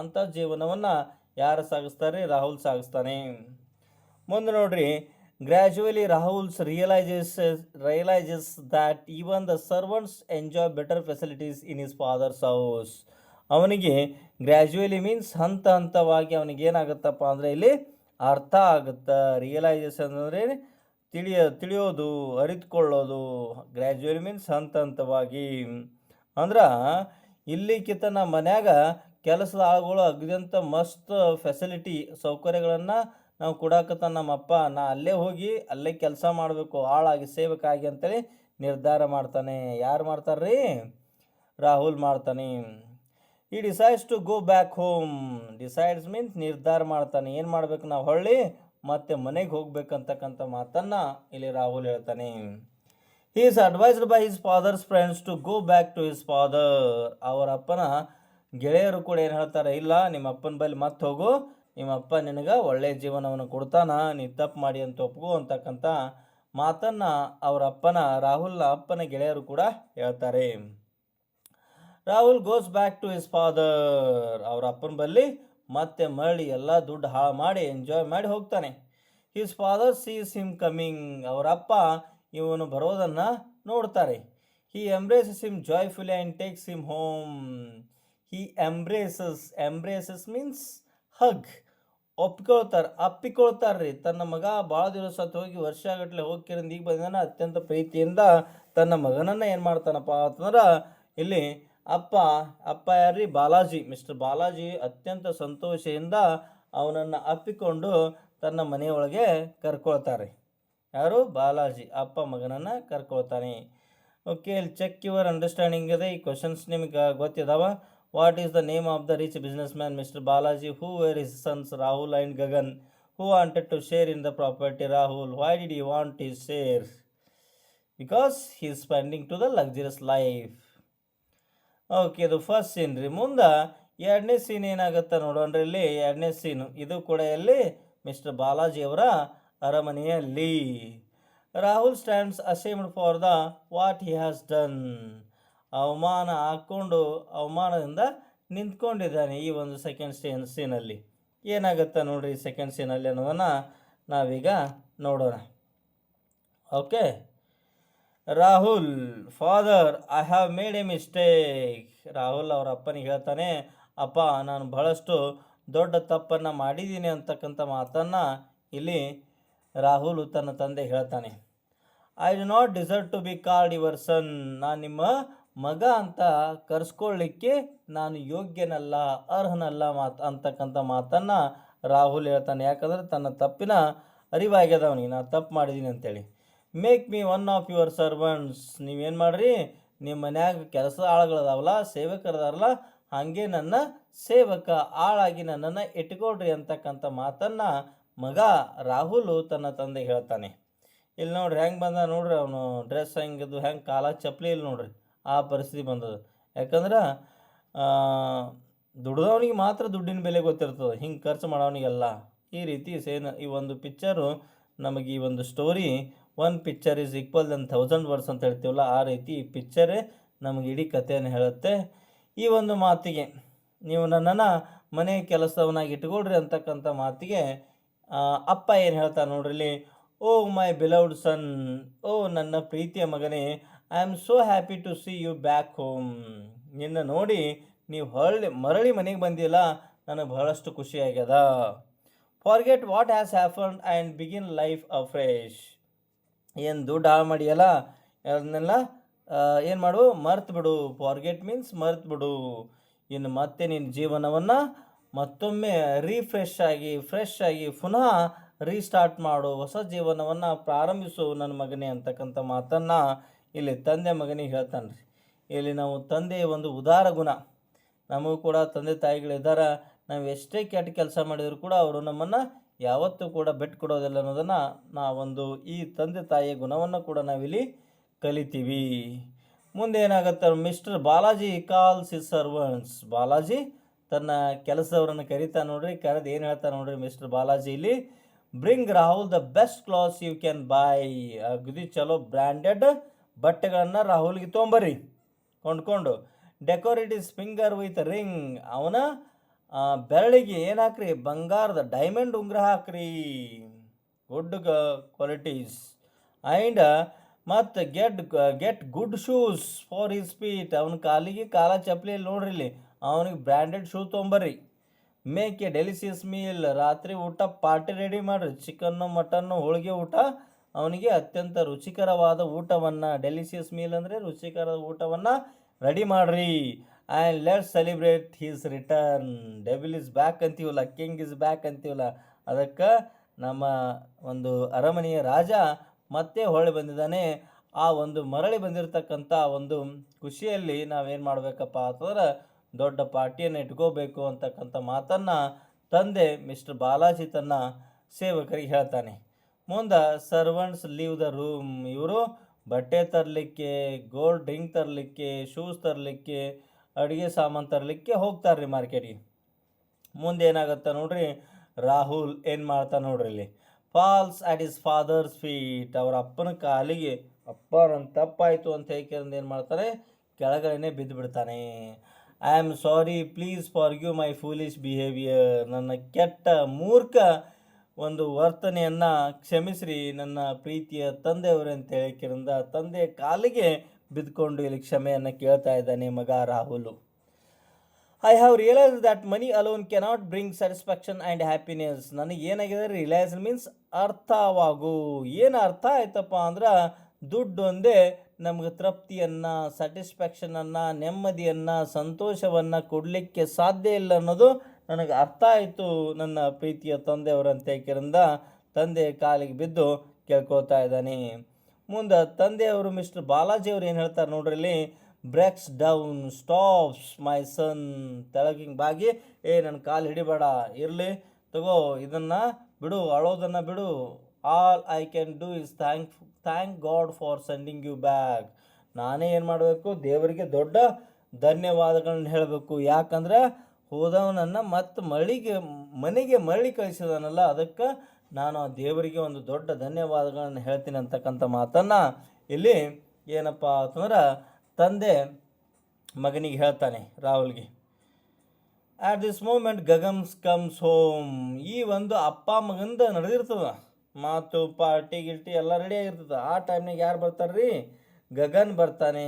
ಅಂಥ ಜೀವನವನ್ನು ಯಾರು ಸಾಗಿಸ್ತಾರೆ? ರಾಹುಲ್ ಸಾಗಿಸ್ತಾನೆ. ಮುಂದೆ ನೋಡ್ರಿ gradually Rahul's realises realises that even the servants enjoy better facilities in his father's house ಅವನಿಗೆ ಗ್ರ್ಯಾಜುವಲಿ ಮೀನ್ಸ್ ಹಂತ ಹಂತವಾಗಿ ಅವನಿಗೆ ಏನಾಗುತ್ತಪ್ಪ ಅಂದರೆ ಇಲ್ಲಿ ಅರ್ಥ ಆಗುತ್ತೆ. ರಿಯಲೈಸೇಷನ್ ಅಂದರೆ ತಿಳಿಯ, ತಿಳಿಯೋದು, ಅರಿತುಕೊಳ್ಳೋದು. ಗ್ರ್ಯಾಜುವಲಿ ಮೀನ್ಸ್ ಹಂತ ಹಂತವಾಗಿ. ಅಂದ್ರೆ ಇಲ್ಲಿಕ್ಕಿಂತ ನಮ್ಮ ಮನ್ಯಾಗ ಕೆಲಸದ ಆಳುಗಳು ಅಗ್ದಂತ ಮಸ್ತ್ ಫೆಸಿಲಿಟಿ ಸೌಕರ್ಯಗಳನ್ನು ನಾವು ಕೊಡಾಕತ್ತ ನಮ್ಮಪ್ಪ ನಾ ಅಲ್ಲೇ ಹೋಗಿ ಅಲ್ಲೇ ಕೆಲಸ ಮಾಡಬೇಕು ಆಳಾಗಿ ಸೇವಕಾಗಿ ಅಂತೇಳಿ ನಿರ್ಧಾರ ಮಾಡ್ತಾನೆ. ಯಾರು ಮಾಡ್ತಾರ್ರಿ? ರಾಹುಲ್ ಮಾಡ್ತಾನೆ. He decides to go back home decides means ನಿರ್ಧಾರ ಮಾಡ್ತಾನೆ. ಏನು ಮಾಡ್ಬೇಕು ನಾವು ಹೊಳ್ಳಿ ಮತ್ತೆ ಮನೆಗೆ ಹೋಗ್ಬೇಕಂತಕ್ಕಂಥ ಮಾತನ್ನು ಇಲ್ಲಿ ರಾಹುಲ್ ಹೇಳ್ತಾನೆ. He is advised by his father's friends to go back to his father ಅವರ ಅಪ್ಪನ ಗೆಳೆಯರು ಕೂಡ ಏನು ಹೇಳ್ತಾರೆ, ಇಲ್ಲ ನಿಮ್ಮ ಅಪ್ಪನ ಬಳಿ ಮತ್ತೆ ಹೋಗು ನಿಮ್ಮ ಅಪ್ಪ ನಿನಗೆ ಒಳ್ಳೆಯ ಜೀವನವನ್ನು ಕೊಡ್ತಾನ ನೀ ತಪ್ಪು ಮಾಡಿ ಅಂತ ಒಪ್ಪು ಅಂತಕ್ಕಂಥ ಮಾತನ್ನು ಅವರ ಅಪ್ಪನ ರಾಹುಲ್ನ ಅಪ್ಪನ ಗೆಳೆಯರು ಕೂಡ ಹೇಳ್ತಾರೆ. Rahul goes back to his father ಅವರ ಅಪ್ಪನ ಬಳಿ ಮತ್ತೆ ಮರಳಿ ಎಲ್ಲ ದುಡ್ಡು ಹಾಳು ಮಾಡಿ ಎಂಜಾಯ್ ಮಾಡಿ ಹೋಗ್ತಾನೆ. His father sees him coming ಅವರ ಅಪ್ಪ ಇವನು ಬರೋದನ್ನು ನೋಡ್ತಾರೆ. He embraces him joyfully and takes him home he embraces embraces means hug ಒಪ್ಕೊಳ್ತಾರೆ ಅಪ್ಪಿಕೊಳ್ತಾರೆ ರೀ ತನ್ನ ಮಗ ಭಾಳ ದಿವಸ ಹೋಗಿ ವರ್ಷಗಟ್ಟಲೆ ಹೋಗ್ಕಿರಿಂದ ಈಗ ಬಂದಾನ ಅತ್ಯಂತ ಪ್ರೀತಿಯಿಂದ ತನ್ನ ಮಗನನ್ನು ಏನು ಮಾಡ್ತಾನಪ್ಪ ಅಂತಂದ್ರೆ ಇಲ್ಲಿ ಅಪ್ಪ ಅಪ್ಪ ಯಾರ್ರಿ? ಬಾಲಾಜಿ. ಮಿಸ್ಟರ್ ಬಾಲಾಜಿ ಅತ್ಯಂತ ಸಂತೋಷದಿಂದ ಅವನನ್ನು ಅಪ್ಪಿಕೊಂಡು ತನ್ನ ಮನೆಯೊಳಗೆ ಕರ್ಕೊಳ್ತಾರೆ ಯಾರು? ಬಾಲಾಜಿ. ಅಪ್ಪ ಮಗನನ್ನು ಕರ್ಕೊಳ್ತಾನೆ. ಓಕೆ ಇಲ್ಲಿ ಚೆಕ್ ಯುವರ್ ಅಂಡರ್ಸ್ಟ್ಯಾಂಡಿಂಗ್ ಇದೆ. ಈ ಕ್ವಶನ್ಸ್ ನಿಮಗೆ ಗೊತ್ತಿದಾವ. Is the name of the rich business man mister Balaji who were his sons Rahul and Gagan who wanted to share in the property Rahul why did you want his share because he is spending to the luxurious life okay ಇದು first scene ರೀ, ಮುಂದೆ ಎರಡನೇ scene ಏನಾಗುತ್ತೆ ನೋಡೋಣ್ರಿ ಇಲ್ಲಿ? ಎರಡನೇ ಸೀನು ಇದು ಕೂಡ ಎಲ್ಲಿ? ಮಿಸ್ಟರ್ ಬಾಲಾಜಿಯವರ ಅರಮನೆಯಲ್ಲಿ. Rahul stands ashamed for the what he has done ಅವಮಾನ ಹಾಕ್ಕೊಂಡು ಅವಮಾನದಿಂದ ನಿಂತ್ಕೊಂಡಿದ್ದಾನೆ ಈ ಒಂದು ಸೆಕೆಂಡ್ ಸೀನ್ ಸೀನಲ್ಲಿ ಏನಾಗುತ್ತೆ ನೋಡ್ರಿ ಸೆಕೆಂಡ್ ಸೀನಲ್ಲಿ ಅನ್ನೋದನ್ನು ನಾವೀಗ ನೋಡೋಣ. Okay Rahul father I have made a mistake Rahul ಅವರ ಅಪ್ಪನಿಗೆ ಹೇಳ್ತಾನೆ, ಅಪ್ಪ, ನಾನು ಬಹಳಷ್ಟು ದೊಡ್ಡ ತಪ್ಪನ್ನು ಮಾಡಿದ್ದೀನಿ ಅಂತಕ್ಕಂಥ ಮಾತನ್ನು ಇಲ್ಲಿ ರಾಹುಲ್ ತನ್ನ ತಂದೆ ಹೇಳ್ತಾನೆ. I do not deserve to be called your son ನಾನು ನಿಮ್ಮ ಮಗ ಅಂತ ಕರೆಸ್ಕೊಳ್ಳಿಕ್ಕೆ ನಾನು ಯೋಗ್ಯನಲ್ಲ, ಅರ್ಹನಲ್ಲ ಮಾತು, ಅಂತಕ್ಕಂಥ ಮಾತನ್ನು ರಾಹುಲ್ ಹೇಳ್ತಾನೆ. ಯಾಕಂದರೆ ತನ್ನ ತಪ್ಪಿನ ಅರಿವಾಗ್ಯದ ಅವನಿಗೆ ನಾನು ತಪ್ಪು ಮಾಡಿದ್ದೀನಿ ಅಂತೇಳಿ. Make me one of your servants ನೀವೇನು ಮಾಡ್ರಿ? ನಿಮ್ಮ ಮನ್ಯಾಗ ಕೆಲಸ ಆಳುಗಳದಾವಲ್ಲ ಸೇವಕರದಾರಲ್ಲ ಹಾಗೆ ನನ್ನ ಸೇವಕ ಆಳಾಗಿ ನನ್ನನ್ನು ಇಟ್ಕೊಳ್ರಿ ಅಂತಕ್ಕಂಥ ಮಾತನ್ನು ಮಗ ರಾಹುಲು ತನ್ನ ತಂದೆ ಹೇಳ್ತಾನೆ. ಇಲ್ಲಿ ನೋಡ್ರಿ, ಹೆಂಗೆ ಬಂದ ನೋಡ್ರಿ ಅವನು. ಡ್ರೆಸ್ ಹೆಂಗಿದ್ದು ಹೆಂಗೆ ಕಾಲ ಚಪ್ಪಲಿ ಇಲ್ಲಿ ನೋಡ್ರಿ. ಆ ಪರಿಸ್ಥಿತಿ ಬಂದದ. ಯಾಕಂದ್ರೆ ದುಡ್ದವನಿಗೆ ಮಾತ್ರ ದುಡ್ಡಿನ ಬೆಲೆ ಗೊತ್ತಿರ್ತದೆ. ಹಿಂಗೆ ಖರ್ಚು ಮಾಡೋನಿಗೆಲ್ಲ ಈ ರೀತಿ ಸೇನ್, ಈ ಒಂದು ಪಿಕ್ಚರು ನಮಗೆ ಈ ಒಂದು story, one picture is equal than thousand words ಅಂತ ಹೇಳ್ತೀವಲ್ಲ, ಆ ರೀತಿ ಈ ಪಿಕ್ಚರೇ ನಮಗೆ ಇಡೀ ಕಥೆಯನ್ನು ಹೇಳುತ್ತೆ. ಈ ಒಂದು ಮಾತಿಗೆ, ನೀವು ನನ್ನನ್ನು ಮನೆ ಕೆಲಸವನ್ನಾಗಿ ಇಟ್ಕೊಳ್ರಿ ಅಂತಕ್ಕಂಥ ಮಾತಿಗೆ ಅಪ್ಪ ಏನು ಹೇಳ್ತಾರೆ ನೋಡ್ರಿ ಓ ಮೈ ಬಿಲೌಡ್ ಸನ್, ಓ ನನ್ನ ಪ್ರೀತಿಯ ಮಗನೇ I am so happy to see you back home ನಿನ್ನ ನೋಡಿ ನೀವು ಹೊರಳಿ ಮರಳಿ ಮನೆಗೆ ಬಂದಿಲ್ಲ ನನಗೆ ಬಹಳಷ್ಟು ಖುಷಿಯಾಗ್ಯದ forget what has happen and begin life afresh ಏನು ದುಡ್ಡು ಹಾಳು ಮಾಡಿಯಲ್ಲ? ಅದನ್ನೆಲ್ಲ ಏನು ಮಾಡು? ಮರ್ತು ಬಿಡು. ಫಾರ್ಗೆಟ್ ಮೀನ್ಸ್ ಮರ್ತು ಬಿಡು. ಇನ್ನು ಮತ್ತೆ ನಿನ್ನ ಜೀವನವನ್ನು ಮತ್ತೊಮ್ಮೆ ರೀಫ್ರೆಶ್ ಆಗಿ ಫ್ರೆಶ್ ಆಗಿ ಪುನಃ ರೀಸ್ಟಾರ್ಟ್ ಮಾಡು. ಹೊಸ ಜೀವನವನ್ನು ಪ್ರಾರಂಭಿಸು ನನ್ನ ಮಗನೇ ಅಂತಕ್ಕಂಥ ಮಾತನ್ನು ಇಲ್ಲಿ ತಂದೆ ಮಗನಿಗೆ ಹೇಳ್ತಾನೆ ರೀ, ಇಲ್ಲಿ ನಾವು ತಂದೆಯ ಒಂದು ಉದಾರ ಗುಣ. ನಮಗೂ ಕೂಡ ತಂದೆ ತಾಯಿಗಳಿದ್ದಾರೆ, ನಾವು ಎಷ್ಟೇ ಕೆಟ್ಟ ಕೆಲಸ ಮಾಡಿದರೂ ಕೂಡ ಅವರು ನಮ್ಮನ್ನು ಯಾವತ್ತೂ ಕೂಡ ಬೆಟ್ಟು ಕೊಡೋದಿಲ್ಲ ಅನ್ನೋದನ್ನು ನಾವೊಂದು ಈ ತಂದೆ ತಾಯಿಯ ಗುಣವನ್ನು ಕೂಡ ನಾವಿಲ್ಲಿ ಕಲಿತೀವಿ. ಮುಂದೆ ಏನಾಗುತ್ತೆ mister Balaji calls his servants Balaji ತನ್ನ ಕೆಲಸದವರನ್ನು ಕರಿತಾ ನೋಡ್ರಿ, ಕರೆದು ಏನು ಹೇಳ್ತಾ ನೋಡ್ರಿ ಮಿಸ್ಟರ್ ಬಾಲಾಜಿ ಇಲ್ಲಿ bring Rahul the best class you can buy ಅಗದಿ ಚಲೋ ಬ್ರ್ಯಾಂಡೆಡ್ ಬಟ್ಟೆಗಳನ್ನು ರಾಹುಲ್ಗೆ ತೊಗೊಂಬರ್ರಿ ಕೊಂಡ್ಕೊಂಡು ಡೆಕೋರೇಟಿವ್ ಫಿಂಗರ್ ವಿತ್ ರಿಂಗ್ ಅವನ ಬೆರಳಿಗೆ ಏನು ಹಾಕ್ರಿ? ಬಂಗಾರದ ಡೈಮಂಡ್ ಉಂಗ್ರ ಹಾಕ್ರಿ. ಗುಡ್ ಕ್ವಾಲಿಟೀಸ್ ಆ್ಯಂಡ್ ಮತ್ತು get get good shoes for his feet ಅವನ ಕಾಲಿಗೆ ಕಾಲ ಚಪ್ಪಲಿ ನೋಡ್ರಿ ಇಲ್ಲಿ. ಅವನಿಗೆ ಬ್ರ್ಯಾಂಡೆಡ್ ಶೂ ತೊಗೊಂಬರ್ರಿ ಮೇಕೆ ಡೆಲಿಸಿಯಸ್ ಮೀಲ್ ರಾತ್ರಿ ಊಟ ಪಾರ್ಟಿ ರೆಡಿ ಮಾಡಿರಿ. ಚಿಕನ್ನು ಮಟನ್ನು ಹೋಳಿಗೆ ಊಟ. ಅವನಿಗೆ ಅತ್ಯಂತ ರುಚಿಕರವಾದ ಊಟವನ್ನು ಡೆಲಿಷಿಯಸ್ ಮೀಲ್ ಅಂದರೆ ರುಚಿಕರ ಊಟವನ್ನು ರೆಡಿ ಮಾಡ್ರಿ. And let celebrate his return devil is back ಅಂತೀವಲ್ಲ ಕಿಂಗ್ ಇಸ್ ಬ್ಯಾಕ್ ಅಂತೀವಲ್ಲ. ಅದಕ್ಕೆ ನಮ್ಮ ಒಂದು ಅರಮನೆಯ ರಾಜ ಮತ್ತೆ ಹೊಳೆ ಬಂದಿದ್ದಾನೆ. ಆ ಒಂದು ಮರಳಿ ಬಂದಿರತಕ್ಕಂಥ ಒಂದು ಖುಷಿಯಲ್ಲಿ ನಾವೇನು ಮಾಡಬೇಕಪ್ಪ ಅಂತಂದ್ರೆ ದೊಡ್ಡ ಪಾರ್ಟಿಯನ್ನು ಇಟ್ಕೋಬೇಕು ಅಂತಕ್ಕಂಥ ಮಾತನ್ನು ತಂದೆ ಮಿಸ್ಟರ್ ಬಾಲಾಜಿ ತನ್ನ ಸೇವಕರಿಗೆ ಹೇಳ್ತಾನೆ. ಮುಂದೆ ಸರ್ವೆಂಟ್ಸ್ ಲೀವ್ ದ ರೂಮ್ ಇವರು ಬಟ್ಟೆ ತರಲಿಕ್ಕೆ ಗೋಲ್ಡ್ ಡ್ರಿಂಕ್ ತರಲಿಕ್ಕೆ ಶೂಸ್ ತರಲಿಕ್ಕೆ, ಅಡುಗೆ ಸಾಮಾನು ತರಲಿಕ್ಕೆ ಹೋಗ್ತಾರೆ ರೀ ಮಾರ್ಕೆಟಿಗೆ ಮುಂದೆ ಏನಾಗುತ್ತೆ ನೋಡ್ರಿ, ರಾಹುಲ್ ಏನು ಮಾಡ್ತಾ ನೋಡ್ರಿ ಇಲ್ಲಿ. Falls at his father's feet ಅವ್ರ ಅಪ್ಪನ ಕಾಲಿಗೆ, ಅಪ್ಪ ನನ್ನ ತಪ್ಪಾಯಿತು ಅಂತ ಹೇಳ್ಕೊಂಡು ಏನು ಮಾಡ್ತಾರೆ ಕೆಳಗಡೆನೇ ಬಿದ್ದು ಬಿಡ್ತಾನೆ I am sorry please for you my foolish behaviour ನನ್ನ ಕೆಟ್ಟ ಮೂರ್ಖ ಒಂದು ವರ್ತನೆಯನ್ನು ಕ್ಷಮಿಸ್ರಿ ನನ್ನ ಪ್ರೀತಿಯ ತಂದೆಯವರು ಅಂತ ಹೇಳಿಕಿರಿಂದ ತಂದೆ ಕಾಲಿಗೆ ಬಿದ್ದುಕೊಂಡು ಇಲ್ಲಿ ಕ್ಷಮೆಯನ್ನು ಕೇಳ್ತಾ ಇದ್ದಾನೆ ಮಗ Rahul. I have realise that money alone cannot bring satisfaction and happiness ನನಗೆ ಏನಾಗಿದೆ? ರಿಯಲೈಸ್ ಮೀನ್ಸ್ ಅರ್ಥವಾಗು. ಏನು ಅರ್ಥ ಆಯ್ತಪ್ಪ ಅಂದ್ರೆ ದುಡ್ಡು ಒಂದೇ ನಮ್ಗೆ ತೃಪ್ತಿಯನ್ನು ಸ್ಯಾಟಿಸ್ಫ್ಯಾಕ್ಷನನ್ನು ನೆಮ್ಮದಿಯನ್ನು, ಸಂತೋಷವನ್ನು ಕೊಡಲಿಕ್ಕೆ ಸಾಧ್ಯ ಇಲ್ಲ ಅನ್ನೋದು ನನಗೆ ಅರ್ಥ ಆಯಿತು ನನ್ನ ಪ್ರೀತಿಯ ತಂದೆಯವರಂತೆ ಕಿರಂದ ತಂದೆ ಕಾಲಿಗೆ ಬಿದ್ದು ಕೇಳ್ಕೊಳ್ತಾ ಇದ್ದಾನೆ. ಮುಂದೆ ತಂದೆಯವರು ಮಿಸ್ಟರ್ ಬಾಲಾಜಿ ಅವ್ರು ಏನು ಹೇಳ್ತಾರೆ ನೋಡ್ರಿ ಇಲ್ಲಿ? Breaks down stops my son ತೆಳಗಿಂಗ್ ಬಾಗಿ, ಏ ನನ್ನ ಕಾಲು ಹಿಡಿಬೇಡ, ಇರಲಿ, ತಗೋ, ಇದನ್ನು ಬಿಡು, ಅಳೋದನ್ನು ಬಿಡು. All I can do is thank thank god for sending you back ನಾನೇ ಏನು ಮಾಡಬೇಕು? ದೇವರಿಗೆ ದೊಡ್ಡ ಧನ್ಯವಾದಗಳನ್ನ ಹೇಳಬೇಕು. ಯಾಕಂದ್ರೆ ಹೋದವನನ್ನು ಮತ್ತು ಮಳಿಗೆ, ಮನೆಗೆ ಮರಳಿ ಕಳಿಸಿದನಲ್ಲ, ಅದಕ್ಕೆ ನಾನು ಆ ದೇವರಿಗೆ ಒಂದು ದೊಡ್ಡ ಧನ್ಯವಾದಗಳನ್ನು ಹೇಳ್ತೀನಿ ಅಂತಕ್ಕಂಥ ಮಾತನ್ನು ಇಲ್ಲಿ ಏನಪ್ಪ ಅಂತಂದ್ರೆ ತಂದೆ ಮಗನಿಗೆ ಹೇಳ್ತಾನೆ ರಾಹುಲ್ಗೆ at this moment Gagan comes home ಈ ಒಂದು ಅಪ್ಪ ಮಗಂದ ನಡೆದಿರ್ತದ, ಮಾತು, ಪಾರ್ಟಿ ಗಿಲ್ಟಿ ಎಲ್ಲ ರೆಡಿ ಆಗಿರ್ತದ. ಆ ಟೈಮ್ನಾಗ ಯಾರು ಬರ್ತಾರ್ರಿ? ಗಗನ್ ಬರ್ತಾನೆ.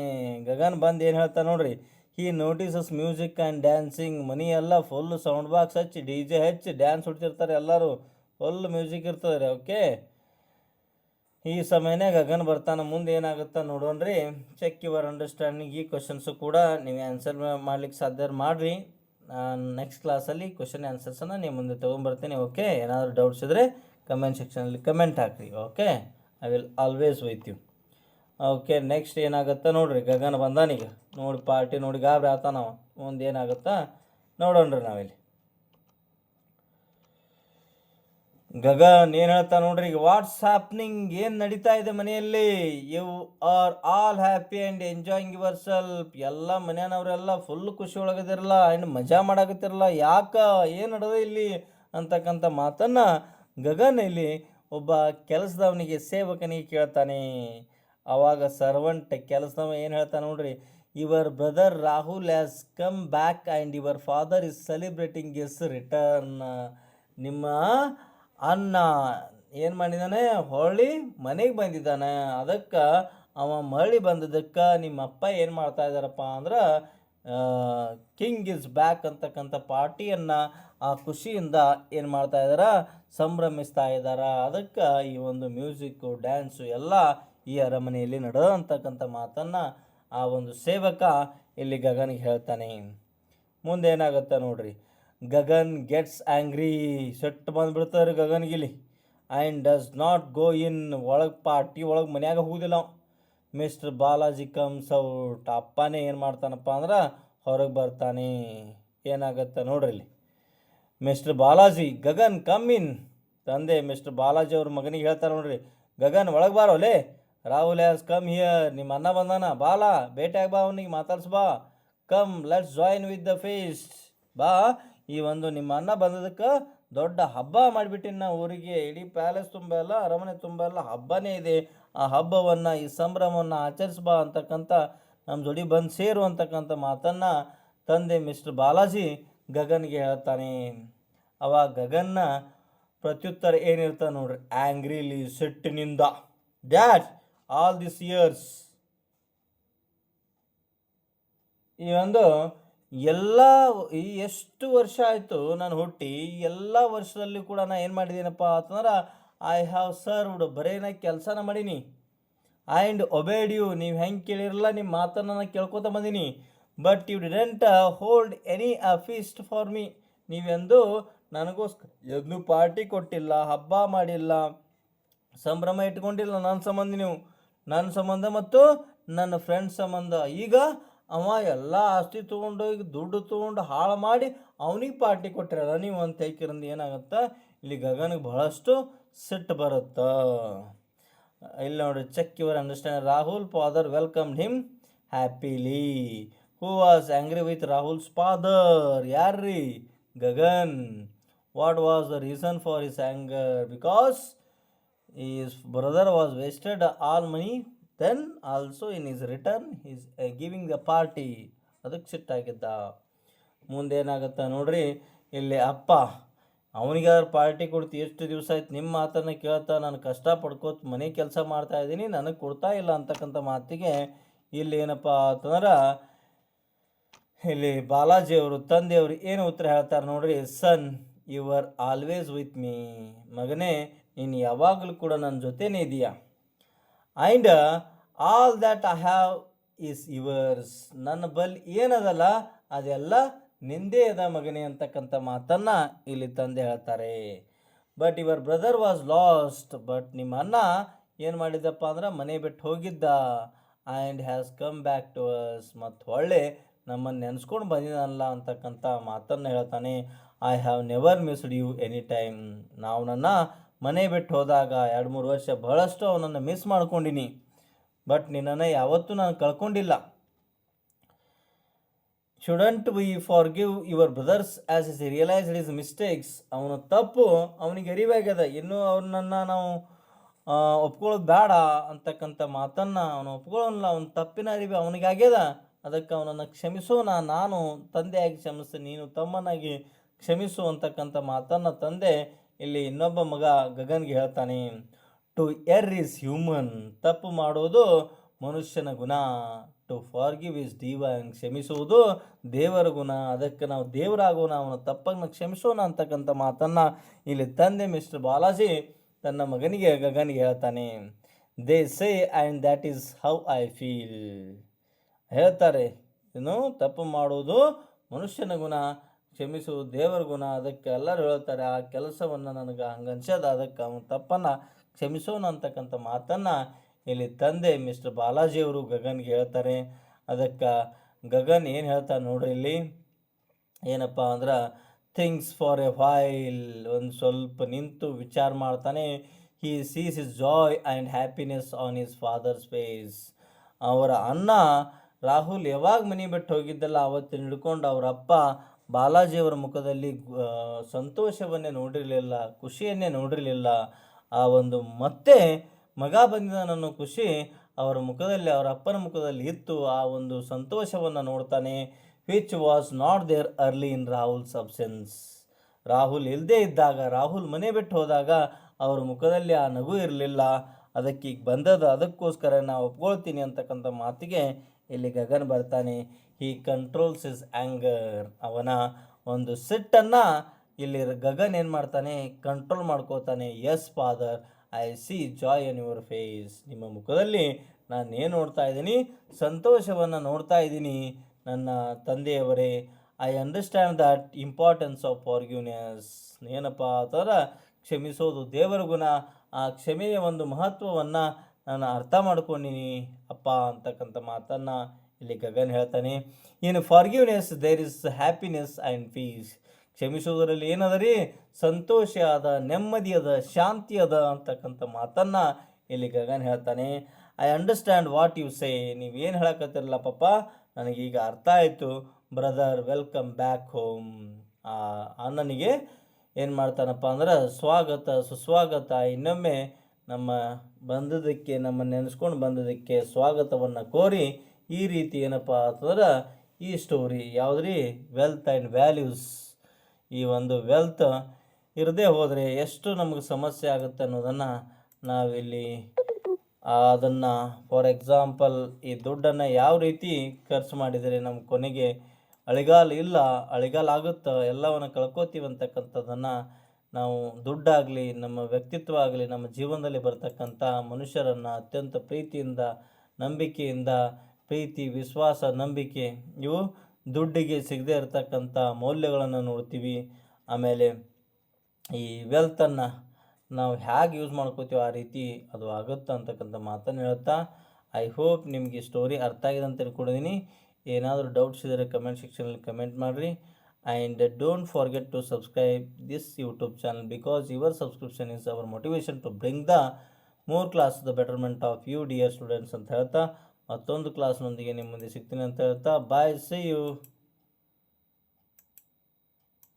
ಗಗನ್ ಬಂದು ಏನು ಹೇಳ್ತಾನೆ ನೋಡ್ರಿ? ಈ notices music and dancing money ಎಲ್ಲ ಫುಲ್ ಸೌಂಡ್ ಬಾಕ್ಸ್ ಹಚ್ಚಿ ಡಿ ಜೆ ಹಚ್ಚಿ ಡ್ಯಾನ್ಸ್ ಹೊಡ್ತಿರ್ತಾರೆ ಎಲ್ಲರೂ. ಫುಲ್ ಮ್ಯೂಸಿಕ್ ಇರ್ತದೆ ರೀ ಓಕೆ ಈ ಸಮಯನೇ ಗಗನ್ ಬರ್ತಾನೆ. ಮುಂದೆ ಏನಾಗುತ್ತಾ ನೋಡೋಣ್ರಿ. ಚೆಕ್ ಯುವರ್ ಅಂಡರ್ಸ್ಟ್ಯಾಂಡಿಂಗ್ ಈ ಕ್ವಶನ್ಸು ಕೂಡ ನೀವು ಆನ್ಸರ್ ಮಾಡ್ಲಿಕ್ಕೆ ಸಾಧ್ಯ ಮಾಡಿರಿ. ನೆಕ್ಸ್ಟ್ ಕ್ಲಾಸಲ್ಲಿ ಕ್ವಶನ್ ಆನ್ಸರ್ಸನ್ನು ನೀವು ಮುಂದೆ ತೊಗೊಂಬರ್ತೀನಿ ಓಕೆ ಏನಾದರೂ ಡೌಟ್ಸ್ ಇದ್ದರೆ ಕಮೆಂಟ್ ಸೆಕ್ಷನಲ್ಲಿ ಕಮೆಂಟ್ ಹಾಕ್ರಿ okay I will always wait you okay next ಏನಾಗುತ್ತೆ ನೋಡ್ರಿ? ಗಗನ ಬಂದಾನೀಗ. ನೋಡಿ, ಪಾರ್ಟಿ ನೋಡಿ, ಗಾಬರಿ ಆತ ನಾವು ಮುಂದೆ ಏನಾಗುತ್ತಾ? ನೋಡೋಣ್ರಿ ನಾವಿಲ್ಲಿ. ಗಗನ್ ಏನು ಹೇಳ್ತಾ ನೋಡ್ರಿ? ಈಗ ವಾಟ್ಸ್ ಹ್ಯಾಪ್ನಿಂಗ್ ಏನು ನಡೀತಾ ಇದೆ ಮನೆಯಲ್ಲಿ? You are all happy and enjoying yourself ಎಲ್ಲ ಮನೆಯವ್ರೆಲ್ಲ ಫುಲ್ ಖುಷಿ ಒಳಗದಿರಲ್ಲ ಆ್ಯಂಡ್ ಮಜಾ ಮಾಡಾಕತ್ತಿರಲ್ಲ. ಯಾಕ? ಏನು ನಡೆದ ಇಲ್ಲಿ? ಅಂತಕ್ಕಂಥ ಮಾತನ್ನು ಗಗನ್ ಇಲ್ಲಿ ಒಬ್ಬ ಕೆಲಸದವನಿಗೆ ಸೇವಕನಿಗೆ ಕೇಳ್ತಾನೆ. ಆವಾಗ ಸರ್ವಂಟ್ ಕೆಲಸವ ಏನು ಹೇಳ್ತಾನೆ ನೋಡ್ರಿ your brother Rahul has come back and your father is celebrating his return ನಿಮ್ಮ ಅನ್ನ ಏನು ಮಾಡಿದ್ದಾನೆ ಹೊಳ್ಳಿ ಮನೆಗೆ ಬಂದಿದ್ದಾನೆ. ಅದಕ್ಕೆ ಅವ ಮರಳಿ ಬಂದದಕ್ಕೆ ನಿಮ್ಮ ಅಪ್ಪ ಏನು ಮಾಡ್ತಾ ಇದ್ದಾರಪ್ಪ ಅಂದ್ರೆ ಕಿಂಗ್ ಇಸ್ ಬ್ಯಾಕ್ ಅಂತಕ್ಕಂಥ ಪಾರ್ಟಿಯನ್ನು, ಆ ಖುಷಿಯಿಂದ ಏನು ಮಾಡ್ತಾ ಇದ್ದಾರೆ, ಸಂಭ್ರಮಿಸ್ತಾ ಇದ್ದಾರೆ. ಅದಕ್ಕೆ ಈ ಒಂದು ಮ್ಯೂಸಿಕ್ಕು ಡ್ಯಾನ್ಸು ಎಲ್ಲ ಈ ಅರಮನೆಯಲ್ಲಿ ನಡೆದ ಅಂತಕ್ಕಂಥ ಮಾತನ್ನು ಆ ಒಂದು ಸೇವಕ ಇಲ್ಲಿ ಗಗನ್ಗೆ ಹೇಳ್ತಾನೆ. ಮುಂದೆ ಏನಾಗುತ್ತೆ ನೋಡ್ರಿ. ಗಗನ್ ಗೆಟ್ಸ್ ಆ್ಯಂಗ್ರಿ ಸೆಟ್ ಬಂದ್ಬಿಡ್ತಾರೆ ಗಗನ್ಗಿಲಿ and does not go in ಒಳಗೆ ಪಾರ್ಟಿ ಒಳಗೆ ಮನ್ಯಾಗ ಹೋಗುದಿಲ್ಲ ಮಿಸ್ಟರ್ ಬಾಲಾಜಿ ಕಮ್ಸ್ ಔಟ್ ಅಪ್ಪನೇ ಏನು ಮಾಡ್ತಾನಪ್ಪ ಅಂದ್ರೆ ಹೊರಗೆ ಬರ್ತಾನೆ. ಏನಾಗತ್ತೆ ನೋಡ್ರಿ ಇಲ್ಲಿ. Mister Balaji, Gagan come in ತಂದೆ ಮಿಸ್ಟರ್ ಬಾಲಾಜಿ ಅವ್ರ ಮಗನಿಗೆ ಹೇಳ್ತಾರೆ ನೋಡ್ರಿ. ಗಗನ್ ಒಳಗೆ ಬಾರೋಲೆ ರಾಹುಲ್ ಹ್ಯಾಸ್ ಕಮ್ ಹಿಯರ್ ನಿಮ್ಮ ಅಣ್ಣ ಬಂದಾನ? ಬಾಲ, ಭೇಟಿಯಾಗಿ ಬಾ, ಅವನಿಗೆ ಮಾತಾಡ್ಸ್ ಬಾ. Come let's join with the feast ಬಾ. ಈ ಒಂದು ನಿಮ್ಮ ಅಣ್ಣ ಬಂದದಕ್ಕೆ ದೊಡ್ಡ ಹಬ್ಬ ಮಾಡಿಬಿಟ್ಟಿನ ನಾ ಊರಿಗೆ. ಇಡೀ ಪ್ಯಾಲೇಸ್ ತುಂಬ ಎಲ್ಲ, ಅರಮನೆ ತುಂಬ ಎಲ್ಲ ಹಬ್ಬನೇ ಇದೆ. ಆ ಹಬ್ಬವನ್ನು, ಈ ಸಂಭ್ರಮವನ್ನು ಆಚರಿಸ್ಬಾ ಅಂತಕ್ಕಂಥ ನಮ್ಮ ಜೋಡಿ ಬಂದು ಸೇರು ಅಂತಕ್ಕಂಥ ಮಾತನ್ನು ತಂದೆ ಮಿಸ್ಟರ್ ಬಾಲಾಜಿ ಗಗನ್ಗೆ ಹೇಳ್ತಾನೆ. ಅವಾಗ ಗಗನ್ನ ಪ್ರತ್ಯುತ್ತರ ಏನಿರ್ತಾನೆ ನೋಡ್ರಿ ಆ್ಯಂಗ್ರಿಲಿ ಸಿಟ್ಟಿನಿಂದ ಡ್ಯಾಟ್ ಆಲ್ ದಿಸ್ ಇಯರ್ಸ್ ಈ ಒಂದು ಎಲ್ಲ ಈ ಎಷ್ಟು ವರ್ಷ ಆಯಿತು ನಾನು ಹುಟ್ಟಿ ಎಲ್ಲ ವರ್ಷದಲ್ಲಿ ಕೂಡ ನಾನು ಏನು ಮಾಡಿದ್ದೀನಪ್ಪ ಅಂತಂದ್ರೆ ಐ ಹ್ಯಾವ್ ಸರ್ವ್ಡ್ ಬರೇನ ಕೆಲಸನ ಮಾಡೀನಿ. ಆ್ಯಂಡ್ ಒಬೇಡ್ ಯು ನೀವು ಹೆಂಗೆ ಕೇಳಿರಲ್ಲ ನಿಮ್ಮ ಮಾತನ್ನು ನಾನು ಕೇಳ್ಕೊತ ಬಂದೀನಿ. But you didn't hold any uh feast for me ನೀವೆಂದು ನನಗೋಸ್ಕರ ಎಂದೂ ಪಾರ್ಟಿ ಕೊಟ್ಟಿಲ್ಲ, ಹಬ್ಬ ಮಾಡಿಲ್ಲ, ಸಂಭ್ರಮ ಇಟ್ಕೊಂಡಿಲ್ಲ ನನ್ನ ಸಂಬಂಧ ನೀವು ನನ್ನ ಸಂಬಂಧ ಮತ್ತು ನನ್ನ ಫ್ರೆಂಡ್ ಸಂಬಂಧ. ಈಗ ಅವ ಎಲ್ಲ ಆಸ್ತಿ ತೊಗೊಂಡೋಗಿ ದುಡ್ಡು ತೊಗೊಂಡು ಹಾಳು ಮಾಡಿ ಅವನಿಗೆ ಪಾರ್ಟಿ ಕೊಟ್ಟಿರಲ್ಲ, ನೀವು ಅಂತ ಏನಾಗುತ್ತೆ? ಇಲ್ಲಿ ಗಗನಿಗೆ ಬಹಳಷ್ಟು ಸಿಟ್ಟು ಬರುತ್ತೆ? ಇಲ್ಲಿ ನೋಡಿ check your understand Rahul father welcome him happily who was angry with Rahul's father ಯಾರ್ರೀ? Gagan. What was the reason for his anger because his brother was wasted all money, then also in his return is giving the party. ಅದಕ್ಕೆ ಸಿಟ್ಟಾಗಿದ್ದ ಮುಂದೇನಾಗತ್ತ ನೋಡ್ರಿ, ಇಲ್ಲಿ ಅಪ್ಪ, ಅವನಿಗಾದ್ರೆ party ಕೊಡ್ತಿ, ಎಷ್ಟು ದಿವಸ ಆಯ್ತು ನಿಮ್ಮ ಮಾತನ್ನು ಕೇಳ್ತಾ, ನಾನು ಕಷ್ಟ ಪಡ್ಕೋತ ಮನೆ ಕೆಲಸ ಮಾಡ್ತಾ ಇದ್ದೀನಿ, ನನಗೆ ಕೊಡ್ತಾ ಇಲ್ಲ ಅಂತಕ್ಕಂಥ ಮಾತಿಗೆ ಇಲ್ಲಿ ಏನಪ್ಪ ಅಂತಂದ್ರೆ, ಇಲ್ಲಿ ಬಾಲಾಜಿಯವರು, ತಂದೆಯವರು ಏನು ಉತ್ತರ ಹೇಳ್ತಾರೆ ನೋಡ್ರಿ son you are always with me ಮಗನೇ ನೀನು ಯಾವಾಗಲೂ ಕೂಡ ನನ್ನ ಜೊತೆನೇ ಇದೆಯಾ? And all that I have is yours ನನ್ನ ಬಲ್ ಏನದಲ್ಲ, ಅದೆಲ್ಲ ನಿಂದೇ ಅದ ಮಗನೇ ಅಂತಕ್ಕಂಥ ಮಾತನ್ನು ಇಲ್ಲಿ ತಂದೆ ಹೇಳ್ತಾರೆ. But your brother was lost but ನಿಮ್ಮ ಅಣ್ಣ ಏನು ಮಾಡಿದ್ದಪ್ಪ ಅಂದ್ರೆ ಮನೆ ಬಿಟ್ಟು ಹೋಗಿದ್ದ and has come back to us ಮತ್ತು ಒಳ್ಳೆ ನಮ್ಮನ್ನು ನೆನೆಸ್ಕೊಂಡು ಬಂದಿದ್ದಾನಲ್ಲ ಅಂತಕ್ಕಂಥ ಮಾತನ್ನು ಹೇಳ್ತಾನೆ I have never missed you any time ನಾವು ನನ್ನ ಮನೆ ಬಿಟ್ಟು ಹೋದಾಗ ಎರಡು ಮೂರು ವರ್ಷ ಬಹಳಷ್ಟು ಅವನನ್ನು ಮಿಸ್ ಮಾಡ್ಕೊಂಡಿನಿ. ಬಟ್ ನಿನ್ನನ್ನು ಯಾವತ್ತೂ ನಾನು ಕಳ್ಕೊಂಡಿಲ್ಲ. Shouldn't we forgive your brothers as his realised his mistakes ಅವನ ತಪ್ಪು, ಅವನಿಗೆ ಅರಿವಾಗ್ಯದ. ಇನ್ನೂ ಅವನನ್ನು ನಾವು ಒಪ್ಕೊಳ್ಳೋದು ಬೇಡ ಅಂತಕ್ಕಂಥ ಮಾತನ್ನು ಅವನು ಒಪ್ಕೊಳ್ಳೋಲ್ಲ ಅವನ ತಪ್ಪಿನ ಅರಿವಿ ಅವನಿಗೆ ಆಗ್ಯದ. ಅದಕ್ಕೆ ಅವನನ್ನು ಕ್ಷಮಿಸೋಣ, ನಾನು ತಂದೆಯಾಗಿ ಕ್ಷಮಿಸ್ತೀನಿ, ನೀನು ತಮ್ಮನಾಗಿ ಕ್ಷಮಿಸು ಅಂತಕ್ಕಂಥ ಮಾತನ್ನು ತಂದೆ ಇಲ್ಲಿ ಇನ್ನೊಬ್ಬ ಮಗ ಗಗನ್ಗೆ ಹೇಳ್ತಾನೆ ಟು ಎರ್ ಈಸ್ ಹ್ಯೂಮನ್ ತಪ್ಪು ಮಾಡೋದು ಮನುಷ್ಯನ ಗುಣ. ಟು ಫಾರ್ಗಿವ್ ಇಸ್ ಡಿವೈನ್ ಕ್ಷಮಿಸುವುದು ದೇವರ ಗುಣ. ಅದಕ್ಕೆ ನಾವು ದೇವರಾಗೋಣ, ಅವನ ತಪ್ಪನ್ನು ಕ್ಷಮಿಸೋಣ ಅಂತಕ್ಕಂಥ ಮಾತನ್ನು ಇಲ್ಲಿ ತಂದೆ ಮಿಸ್ಟರ್ ಬಾಲಾಜಿ ತನ್ನ ಮಗನಿಗೆ ಗಗನ್ಗೆ ಹೇಳ್ತಾನೆ. They say and that is how I feel ಹೇಳ್ತಾರೆ, ಏನು? ತಪ್ಪು ಮಾಡುವುದು ಮನುಷ್ಯನ ಗುಣ. ಕ್ಷಮಿಸುವುದು ದೇವರ ಗುಣ, ಅದಕ್ಕೆ ಎಲ್ಲರೂ ಹೇಳ್ತಾರೆ, ಆ ಕೆಲಸವನ್ನು ನನಗೆ ಹಂಗೆ ಅನ್ಸದ ಅದಕ್ಕೆ ಅವನ ತಪ್ಪನ್ನು ಕ್ಷಮಿಸೋಣ ಅಂತಕ್ಕಂಥ ಮಾತನ್ನು ಇಲ್ಲಿ ತಂದೆ ಮಿಸ್ಟರ್ ಬಾಲಾಜಿಯವರು ಗಗನ್ಗೆ ಹೇಳ್ತಾರೆ. ಅದಕ್ಕೆ ಗಗನ್ ಏನು ಹೇಳ್ತಾರೆ ನೋಡ್ರಿ ಇಲ್ಲಿ? ಏನಪ್ಪ ಅಂದ್ರೆ ಥಿಂಗ್ಸ್ ಫಾರ್ ಎ ವೈಲ್ ಒಂದು ಸ್ವಲ್ಪ ನಿಂತು ವಿಚಾರ ಮಾಡ್ತಾನೆ. He sees his joy and happiness on his father's face ಅವರ ಅಣ್ಣ ರಾಹುಲ್ ಯಾವಾಗ ಮನೆ ಬಿಟ್ಟು ಹೋಗಿದ್ದಲ್ಲ ಅವತ್ತು ಹಿಡ್ಕೊಂಡು ಅವರ ಅಪ್ಪ ಬಾಲಾಜಿಯವರ ಮುಖದಲ್ಲಿ ಸಂತೋಷವನ್ನೇ ನೋಡಿರಲಿಲ್ಲ, ಖುಷಿಯನ್ನೇ ನೋಡಿರಲಿಲ್ಲ. ಆ ಒಂದು ಮತ್ತೆ ಮಗ ಬಂದಿದ್ದಾನನ್ನೋ ಖುಷಿ ಅವರ ಮುಖದಲ್ಲಿ, ಅವರ ಅಪ್ಪನ ಮುಖದಲ್ಲಿ ಇತ್ತು. ಆ ಒಂದು ಸಂತೋಷವನ್ನು ನೋಡ್ತಾನೆ which was not there early in Rahul absence Rahul ಇಲ್ಲದೇ ಇದ್ದಾಗ, ರಾಹುಲ್ ಮನೆ ಬಿಟ್ಟು ಹೋದಾಗ ಅವರ ಮುಖದಲ್ಲಿ ಆ ನಗು ಇರಲಿಲ್ಲ. ಅದಕ್ಕೆ ಈಗ ಬಂದದ ಅದಕ್ಕೋಸ್ಕರ ನಾ ಒಪ್ಕೊಳ್ತೀನಿ ಅಂತಕ್ಕಂಥ ಮಾತಿಗೆ ಇಲ್ಲಿ ಗಗನ್ ಬರ್ತಾನೆ. ಈ ಕಂಟ್ರೋಲ್ಸ್ ಇಸ್ ಆ್ಯಂಗರ್ ಅವನ ಒಂದು ಸಿಟ್ಟನ್ನು ಇಲ್ಲಿ ಗಗನ್ ಏನು ಮಾಡ್ತಾನೆ? Control ಮಾಡ್ಕೋತಾನೆ. Yes father I see joy in your face ನಿಮ್ಮ ಮುಖದಲ್ಲಿ ನಾನು ಏನು ನೋಡ್ತಾ ಇದ್ದೀನಿ? ಸಂತೋಷವನ್ನು ನೋಡ್ತಾ ಇದ್ದೀನಿ, ನನ್ನ ತಂದೆಯವರೇ. I understand that importance of forgiveness ಏನಪ್ಪ ಅಂತಂದ್ರೆ ಕ್ಷಮಿಸೋದು ದೇವರ ಗುಣ. ಆ ಕ್ಷಮೆಯ ಒಂದು ಮಹತ್ವವನ್ನು ನಾನು ಅರ್ಥ ಮಾಡ್ಕೊಂಡಿನಿ ಅಪ್ಪ ಅಂತಕ್ಕಂಥ ಮಾತನ್ನು ಇಲ್ಲಿ ಗಗನ್ ಹೇಳ್ತಾನೆ in forgiveness there is happiness and peace ಕ್ಷಮಿಸುವುದರಲ್ಲಿ ಏನದ ರೀ ಸಂತೋಷ ಅದ ನೆಮ್ಮದಿ ಅದ ಶಾಂತಿ ಅದ ಅಂತಕ್ಕಂಥ ಮಾತನ್ನು ಇಲ್ಲಿ ಗಗನ್ ಹೇಳ್ತಾನೆ. I understand what you say ನೀವೇನು ಹೇಳಕತ್ತಿರಲ್ಲ ಪಪ್ಪ? ನನಗೀಗ ಅರ್ಥ ಆಯಿತು. ಬ್ರದರ್ ವೆಲ್ಕಮ್ ಬ್ಯಾಕ್ ಹೋಮ್ ಅಣ್ಣನಿಗೆ ಏನು ಮಾಡ್ತಾನಪ್ಪ ಅಂದ್ರೆ, ಸ್ವಾಗತ, ಸುಸ್ವಾಗತ. ಇನ್ನೊಮ್ಮೆ ನಮ್ಮ ಬಂದದಕ್ಕೆ, ನಮ್ಮ ನೆನೆಸ್ಕೊಂಡು ಬಂದದಕ್ಕೆ ಸ್ವಾಗತವನ್ನು ಕೋರಿ ಈ ರೀತಿ ಏನಪ್ಪ ಅಂತಂದ್ರೆ ಈ ಸ್ಟೋರಿ ಯಾವುದ್ರಿ? ವೆಲ್ತ್ ಆ್ಯಂಡ್ ವ್ಯಾಲ್ಯೂಸ್ ಈ ಒಂದು ವೆಲ್ತ್ ಇರದೇ ಹೋದರೆ ಎಷ್ಟು ನಮಗೆ ಸಮಸ್ಯೆ ಆಗುತ್ತೆ ಅನ್ನೋದನ್ನು ನಾವಿಲ್ಲಿ, ಅದನ್ನು ಫಾರ್ ಎಕ್ಸಾಂಪಲ್ ಈ ದುಡ್ಡನ್ನು ಯಾವ ರೀತಿ ಖರ್ಚು ಮಾಡಿದರೆ ನಮ್ಮ ಕೊನೆಗೆ ಅಳಿಗಾಲ ಇಲ್ಲ, ಅಳಿಗಾಲ ಆಗುತ್ತೋ ಎಲ್ಲವನ್ನು ಕಳ್ಕೊತೀವಿ ಅಂತಕ್ಕಂಥದ್ದನ್ನು ನಾವು ದುಡ್ಡಾಗಲಿ, ನಮ್ಮ ವ್ಯಕ್ತಿತ್ವ ಆಗಲಿ, ನಮ್ಮ ಜೀವನದಲ್ಲಿ ಬರ್ತಕ್ಕಂಥ ಮನುಷ್ಯರನ್ನು ಅತ್ಯಂತ ಪ್ರೀತಿಯಿಂದ, ನಂಬಿಕೆಯಿಂದ ಪ್ರೀತಿ, ವಿಶ್ವಾಸ, ನಂಬಿಕೆ ಇವು ದುಡ್ಡಿಗೆ ಸಿಗದೇ ಇರತಕ್ಕಂಥ ಮೌಲ್ಯಗಳನ್ನು ನೋಡ್ತೀವಿ. ಆಮೇಲೆ ಈ ವೆಲ್ತನ್ನು ನಾವು ಹೇಗೆ ಯೂಸ್ ಮಾಡ್ಕೋತೀವಿ ಆ ರೀತಿ ಅದು ಆಗುತ್ತೆ ಅಂತಕ್ಕಂಥ ಮಾತನ್ನು ಹೇಳ್ತಾ ಐ ಹೋಪ್ ನಿಮಗೆ ಸ್ಟೋರಿ ಅರ್ಥ ಆಗಿದೆ ಅಂತ ತಿಳ್ಕೊಂಡಿದ್ದೀನಿ. ಏನಾದರೂ ಡೌಟ್ಸ್ ಇದ್ದರೆ ಕಮೆಂಟ್ ಸೆಕ್ಷನಲ್ಲಿ ಕಮೆಂಟ್ ಮಾಡಿರಿ. And don't forget to subscribe this YouTube channel because your subscription is our motivation to bring the more class the betterment of you dear students ಅಂತ ಹೇಳ್ತಾ ಮತ್ತೊಂದು ಕ್ಲಾಸ್ನೊಂದಿಗೆ ನಿಮ್ಮ ಮುಂದೆ ಸಿಗ್ತೀನಿ ಅಂತ ಹೇಳ್ತಾ ಬಾಯ್ ಸಿ ಯು